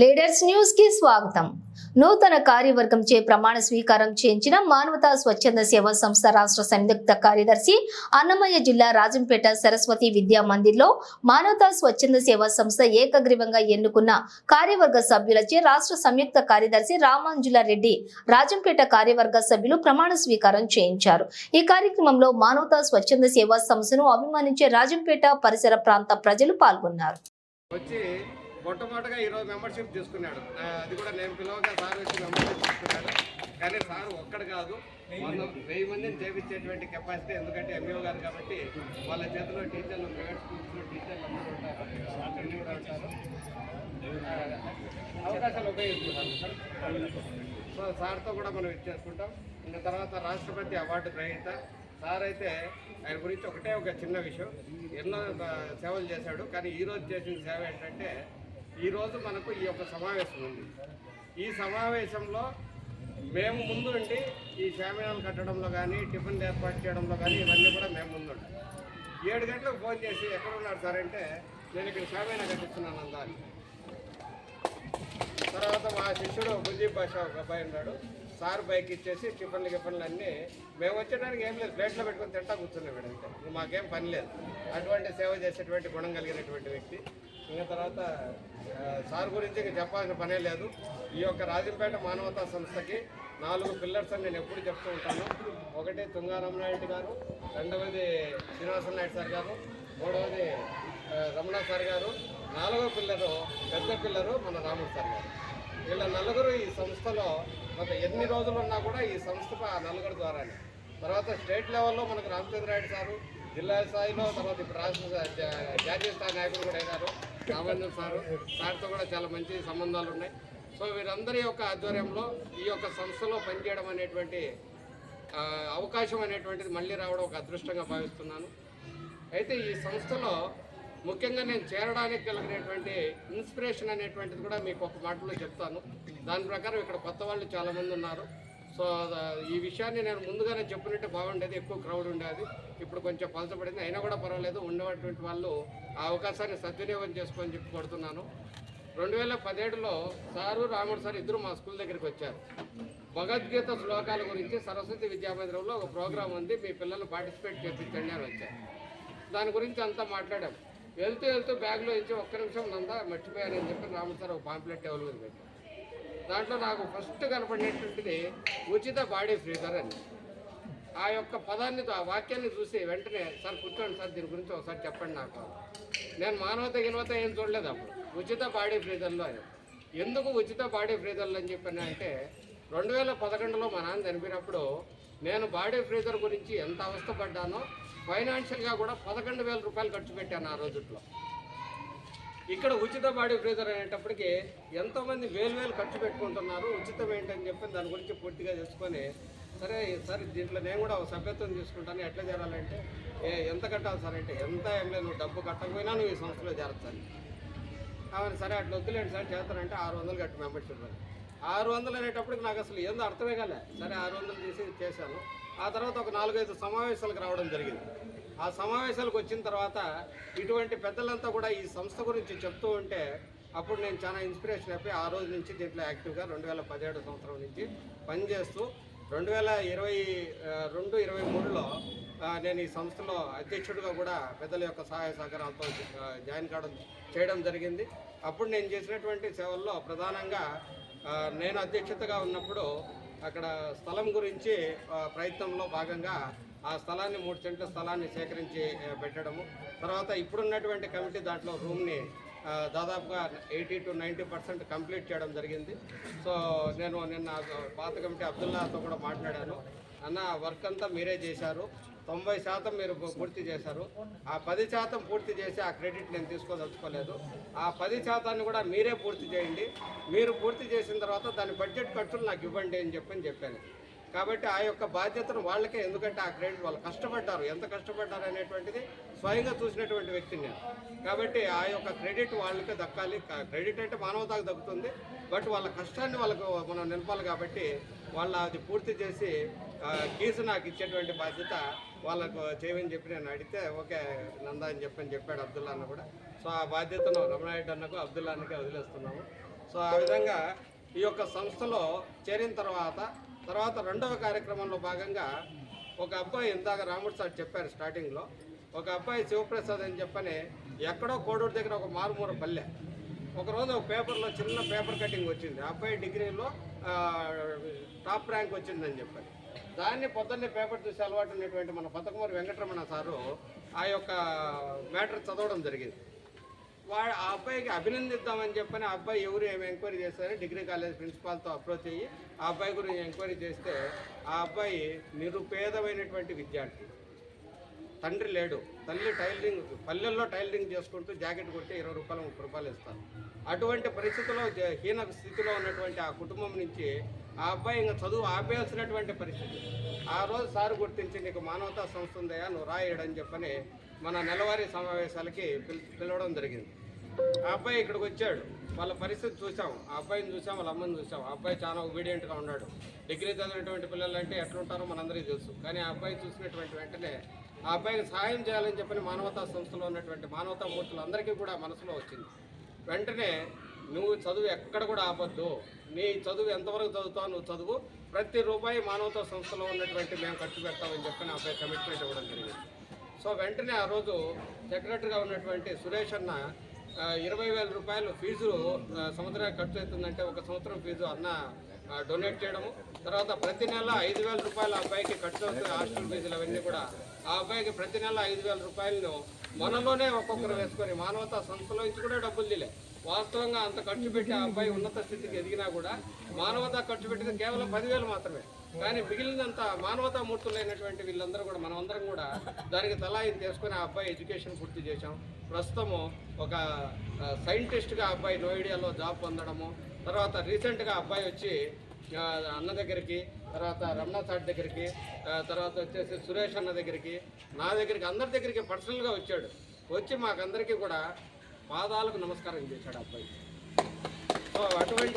Leaders న్యూస్కి స్వాగతం. నూతన కార్యవర్గం చే ప్రమాణ స్వీకారం చేయించిన మానవతా స్వచ్ఛంద సేవా సంస్థ రాష్ట్ర సంయుక్త కార్యదర్శి అన్నమయ్య జిల్లా రాజంపేట సరస్వతి విద్యా మందిర్లో మానవతా స్వచ్ఛంద సేవా సంస్థ ఏకగ్రీవంగా ఎన్నుకున్న కార్యవర్గ సభ్యులచే రాష్ట్ర సంయుక్త కార్యదర్శి రామాంజుల రెడ్డి రాజంపేట కార్యవర్గ సభ్యులు ప్రమాణ స్వీకారం చేయించారు. ఈ కార్యక్రమంలో మానవతా స్వచ్ఛంద సేవా సంస్థను అభిమానించే రాజంపేట పరిసర ప్రాంత ప్రజలు పాల్గొన్నారు. మొట్టమొదటిగా ఈరోజు మెంబర్షిప్ తీసుకున్నాడు. అది కూడా నేను పిలవగా సార్ వచ్చి మెంబర్షిప్ తీసుకున్నాడు. కానీ సార్ ఒక్కడు కాదు. మనం వెయ్యి మందిని చేపించేటువంటి కెపాసిటీ ఎందుకంటే ఎంఈఓ గారు కాబట్టి వాళ్ళ చేతిలో టీచర్లు ప్రైవేట్ స్కూల్స్లో టీచర్లు అందరూ ఉంటారు. కూడా ఉంటారు. అవకాశాలు ఉపయోగించుకుంటాం సార్. సో సార్తో కూడా మనం ఇచ్చేసుకుంటాం ఇంకా తర్వాత రాష్ట్రపతి అవార్డు గ్రహీత. సార్ అయితే ఆయన గురించి ఒకటే ఒక చిన్న విషయం. ఎన్నో సేవలు చేశాడు. కానీ ఈరోజు చేసిన సేవ ఏంటంటే ఈరోజు మనకు ఈ యొక్క సమావేశం ఉంది. ఈ సమావేశంలో మేము ముందు ఉండి ఈ శామియాలు కట్టడంలో కానీ టిఫిన్ ఏర్పాటు చేయడంలో కానీ ఇవన్నీ కూడా మేము ముందు ఏడు గంటలకు ఫోన్ చేసి ఎక్కడ ఉన్నారు సార్ అంటే నేను ఇక్కడ శామియానా కట్టిస్తున్నాను అందాలి. తర్వాత మా శిష్యుడు ముజీబ్ బాషా ఒక అబ్బాయి ఉన్నాడు. సార్ బైక్ ఇచ్చేసి టిఫిన్లు గిఫిన్లు అన్నీ మేము వచ్చేటానికి ఏం లేదు ప్లేట్లో పెట్టుకొని తింటా కూర్చున్నాం వీడు అంతే మాకేం పని లేదు. అటువంటి సేవ చేసేటువంటి గుణం కలిగినటువంటి వ్యక్తి. ఇంకా తర్వాత సార్ గురించి ఇంకా చెప్పాల్సిన పనే లేదు. ఈ యొక్క రాజంపేట మానవతా సంస్థకి నాలుగు పిల్లర్స్ అని నేను ఎప్పుడు చెప్తూ ఉంటాను. ఒకటి తుంగారమణారెడ్డి గారు రెండవది శ్రీనివాస నాయుడు సార్ గారు మూడవది రమణ సార్ గారు. నాలుగో పిల్లరు పెద్ద పిల్లరు మన రాముడు సార్ గారు. వీళ్ళ నలుగురు ఈ సంస్థలో గత ఎన్ని రోజులు ఉన్నా కూడా ఈ సంస్థ ఆ నలుగురు ద్వారానే. తర్వాత స్టేట్ లెవెల్లో మనకు రామచంద్రారెడ్డి సారు జిల్లా స్థాయిలో తర్వాత ఇప్పుడు రాష్ట్ర జాతీయ స్థాయి నాయకులు కూడా అయినారు రామచంద్ర సారు. సార్తో కూడా చాలా మంచి సంబంధాలు ఉన్నాయి. సో వీరందరి యొక్క ఆధ్వర్యంలో ఈ యొక్క సంస్థలో పనిచేయడం అనేటువంటి అవకాశం అనేటువంటిది మళ్ళీ రావడం ఒక అదృష్టంగా భావిస్తున్నాను. అయితే ఈ సంస్థలో ముఖ్యంగా నేను చేరడానికి కలిగినటువంటి ఇన్స్పిరేషన్ అనేటువంటిది కూడా మీకు ఒక మాటలో చెప్తాను. దాని ప్రకారం ఇక్కడ కొత్త వాళ్ళు చాలామంది ఉన్నారు. సో ఈ విషయాన్ని నేను ముందుగానే చెప్పినట్టు బాగుండేది ఎక్కువ క్రౌడ్ ఉండేది. ఇప్పుడు కొంచెం పలసపడింది అయినా కూడా పర్వాలేదు. ఉండేటువంటి వాళ్ళు ఆ అవకాశాన్ని సద్వినియోగం చేసుకొని చెప్పి కొడుతున్నాను రెండు వేల పదిహేడులో సారు రాముడు సార్ ఇద్దరు మా స్కూల్ దగ్గరికి వచ్చారు. భగవద్గీత శ్లోకాల గురించి సరస్వతి విద్యామందిరంలో ఒక ప్రోగ్రాం ఉంది. మీ పిల్లలు పార్టిసిపేట్ చేసి అని వచ్చారు. దాని గురించి అంతా మాట్లాడాం. వెళ్తూ వెళ్తూ బ్యాగ్లో ఇచ్చి ఒక్క నిమిషం నందా మర్చిపోయానని చెప్పి రాముడు ఒక పాంప్లెట్ టేబుల్ మీద దాంట్లో నాకు ఫస్ట్ కనపడినటువంటిది ఉచిత బాడీ ఫ్రీజర్ అని. ఆ యొక్క పదాన్ని ఆ వాక్యాన్ని చూసి వెంటనే సార్ కూర్చోండి సార్ దీని గురించి ఒకసారి చెప్పండి నాకు. నేను మానవత గినవత ఏం చూడలేదు అప్పుడు. ఉచిత బాడీ ఫ్రీజర్లో అని. ఎందుకు ఉచిత బాడీ ఫ్రీజర్లు అని చెప్పాను అంటే రెండు వేల పదకొండులో మా నాన్న చనిపోయినప్పుడు నేను బాడీ ఫ్రీజర్ గురించి ఎంత అవస్థపడ్డానో ఫైనాన్షియల్గా కూడా పదకొండు వేల రూపాయలు ఖర్చు పెట్టాను ఆ రోజుట్లో. ఇక్కడ ఉచిత బాడీ ఫ్రీజర్ అనేటప్పటికి ఎంతోమంది వేలు వేలు ఖర్చు పెట్టుకుంటున్నారు. ఉచితం ఏంటని చెప్పి దాని గురించి పూర్తిగా తెలుసుకొని సరే సరే దీంట్లో నేను కూడా ఒక సభ్యత్వం తీసుకుంటాను. ఎట్లా చేరాలంటే ఏ ఎంత కట్టాలి సార్ అంటే ఎంత ఏం లేదు నువ్వు డబ్బు కట్టకపోయినా నువ్వు ఈ సంస్థలో చేరతాను అవును సరే అట్లా వద్దులేండి సార్ చేస్తానంటే ఆరు వందలు కట్టి మెంబర్షిప్ అని ఆరు వందలు అనేటప్పటికి నాకు అసలు ఏందో అర్థమే కాలే. సరే ఆరు వందలు తీసి చేశాను. ఆ తర్వాత ఒక నాలుగైదు సమావేశాలకు రావడం జరిగింది. ఆ సమావేశాలకు వచ్చిన తర్వాత ఇటువంటి పెద్దలంతా కూడా ఈ సంస్థ గురించి చెప్తూ ఉంటే అప్పుడు నేను చాలా ఇన్స్పిరేషన్ అయిపోయి ఆ రోజు నుంచి దీంట్లో యాక్టివ్గా రెండు వేల పదిహేడు సంవత్సరం నుంచి పనిచేస్తూ రెండు వేల ఇరవై రెండు ఇరవై మూడులో నేను ఈ సంస్థలో అధ్యక్షుడిగా కూడా పెద్దల యొక్క సహాయ సహకారాలతో జాయిన్ కావడం చేయడం జరిగింది. అప్పుడు నేను చేసినటువంటి సేవల్లో ప్రధానంగా నేను అధ్యక్షతగా ఉన్నప్పుడు అక్కడ స్థలం గురించి ప్రయత్నంలో భాగంగా ఆ స్థలాన్ని మూడు సెంట్ల స్థలాన్ని సేకరించి పెట్టడము. తర్వాత ఇప్పుడున్నటువంటి కమిటీ దాంట్లో రూమ్ని దాదాపుగా eighty to ninety percent complete చేయడం జరిగింది. సో నేను నిన్న పాత కమిటీ అబ్దుల్లాతో కూడా మాట్లాడాను. అన్న వర్క్ అంతా మీరే చేశారు. తొంభై శాతం మీరు పూర్తి చేశారు. ఆ పది శాతం పూర్తి చేసి ఆ క్రెడిట్ నేను తీసుకోదలుచుకోలేదు. ఆ పది శాతాన్ని కూడా మీరే పూర్తి చేయండి. మీరు పూర్తి చేసిన తర్వాత దాని బడ్జెట్ ఖర్చులు నాకు ఇవ్వండి అని చెప్పని చెప్పాను. కాబట్టి ఆ యొక్క బాధ్యతను వాళ్ళకే ఎందుకంటే ఆ క్రెడిట్ వాళ్ళు కష్టపడ్డారు. ఎంత కష్టపడ్డారు అనేటువంటిది స్వయంగా చూసినటువంటి వ్యక్తిని నేను. కాబట్టి ఆ యొక్క క్రెడిట్ వాళ్ళకే దక్కాలి. క్రెడిట్ అంటే మానవతకు దక్కుతుంది. బట్ వాళ్ళ కష్టాన్ని వాళ్ళకు మనం నిలపాలి కాబట్టి వాళ్ళు అది పూర్తి చేసి కేసు నాకు ఇచ్చేటువంటి బాధ్యత వాళ్ళకు చేయమని చెప్పి నేను అడిగితే ఓకే నందా అని చెప్పని చెప్పాడు అబ్దుల్లా అన్న కూడా. సో ఆ బాధ్యతను రమణాయుడు అన్నకు అబ్దుల్లా అన్నకే వదిలేస్తున్నాము. సో ఆ విధంగా ఈ యొక్క సంస్థలో చేరిన తర్వాత తర్వాత రెండవ కార్యక్రమంలో భాగంగా ఒక అబ్బాయి ఇందాక రాముడు సార్ చెప్పారు స్టార్టింగ్లో ఒక అబ్బాయి శివప్రసాద్ అని చెప్పని ఎక్కడో కోడూరు దగ్గర ఒక మారుమూర పల్లె. ఒకరోజు ఒక పేపర్లో చిన్న పేపర్ కటింగ్ వచ్చింది. అబ్బాయి డిగ్రీలో టాప్ ర్యాంక్ వచ్చిందని చెప్పని దాన్ని పొద్దున్నే పేపర్ చూసి అలవాటు ఉన్నటువంటి మన పతకుమారి వెంకటరమణ సారు ఆ యొక్క మ్యాటర్ చదవడం జరిగింది. వాడు ఆ అబ్బాయికి అభినందిద్దామని చెప్పని ఆ అబ్బాయి ఎవరు ఏమి ఎంక్వైరీ చేస్తారని డిగ్రీ కాలేజ్ ప్రిన్సిపాల్తో అప్రోచ్ అయ్యి ఆ అబ్బాయి గురించి ఎంక్వైరీ చేస్తే ఆ అబ్బాయి నిరుపేదమైనటువంటి విద్యార్థి. తండ్రి లేడు. తల్లి టైలరింగ్ పల్లెల్లో టైలరింగ్ చేసుకుంటూ జాకెట్ కొట్టి ఇరవై రూపాయలు ముప్పై రూపాయలు ఇస్తారు. అటువంటి పరిస్థితిలో హీన స్థితిలో ఉన్నటువంటి ఆ కుటుంబం నుంచి ఆ అబ్బాయి ఇంకా చదువు ఆపేయాల్సినటువంటి పరిస్థితి. ఆ రోజు సార్ గుర్తించి నీకు మానవతా సంస్థ ఉందయా నువ్వు రాయడని చెప్పని మన నెలవారీ సమావేశాలకి పిల్ పిలవడం జరిగింది. ఆ అబ్బాయి ఇక్కడికి వచ్చాడు. వాళ్ళ పరిస్థితి చూసాం. ఆ అబ్బాయిని చూసాం వాళ్ళ అమ్మని చూసాం. ఆ అబ్బాయి చాలా ఒబీడియంట్గా ఉన్నాడు. డిగ్రీ చదివినటువంటి పిల్లలు అంటే ఎట్లుంటారో మనందరికీ తెలుసు. కానీ ఆ అబ్బాయి చూసినటువంటి వెంటనే ఆ అబ్బాయికి సహాయం చేయాలని చెప్పని మానవతా సంస్థలో ఉన్నటువంటి మానవతా మూర్తులు అందరికీ కూడా మనసులో వచ్చింది. వెంటనే నువ్వు చదువు ఎక్కడ కూడా ఆపొద్దు. నీ చదువు ఎంతవరకు చదువుతావు నువ్వు చదువు. ప్రతి రూపాయి మానవతా సంస్థలో ఉన్నటువంటి మేము ఖర్చు పెడతామని చెప్పని ఆ అబ్బాయి కమిట్మెంట్ ఇవ్వడం జరిగింది. సో వెంటనే ఆ రోజు సెక్రటరీగా ఉన్నటువంటి సురేష్ అన్న ఇరవై వేల రూపాయలు ఫీజు సంవత్సరానికి ఖర్చు అవుతుందంటే ఒక సంవత్సరం ఫీజు అన్న డొనేట్ చేయడము. తర్వాత ప్రతి నెల ఐదు వేల రూపాయలు ఆ అబ్బాయికి ఖర్చు అవుతాయి హాస్టల్ ఫీజులు అవన్నీ కూడా. ఆ అబ్బాయికి ప్రతి నెల ఐదు వేల రూపాయలను మనలోనే ఒక్కొక్కరు వేసుకొని మానవతా సంస్థలో ఇచ్చి కూడా డబ్బులు తీలే వాస్తవంగా అంత ఖర్చు పెట్టి ఆ అబ్బాయి ఉన్నత స్థితికి ఎదిగినా కూడా మానవతా ఖర్చు పెట్టింది కేవలం పదివేలు మాత్రమే. కానీ మిగిలినంత మానవతా మూర్తులైనటువంటి వీళ్ళందరూ కూడా మనమందరం కూడా దానికి తలాయిని తీసుకొని ఆ అబ్బాయి ఎడ్యుకేషన్ పూర్తి చేశాం. ప్రస్తుతము ఒక సైంటిస్ట్గా అబ్బాయి నోయిడియాలో జాబ్ పొందడము తర్వాత రీసెంట్గా అబ్బాయి వచ్చి అన్న దగ్గరికి తర్వాత రమణ సార్ దగ్గరికి తర్వాత వచ్చేసి సురేష్ అన్న దగ్గరికి నా దగ్గరికి అందరి దగ్గరికి పర్సనల్గా వచ్చాడు. వచ్చి మాకందరికీ కూడా పాదాలకు నమస్కారం చేశాడు అబ్బాయి. సో అటువంటి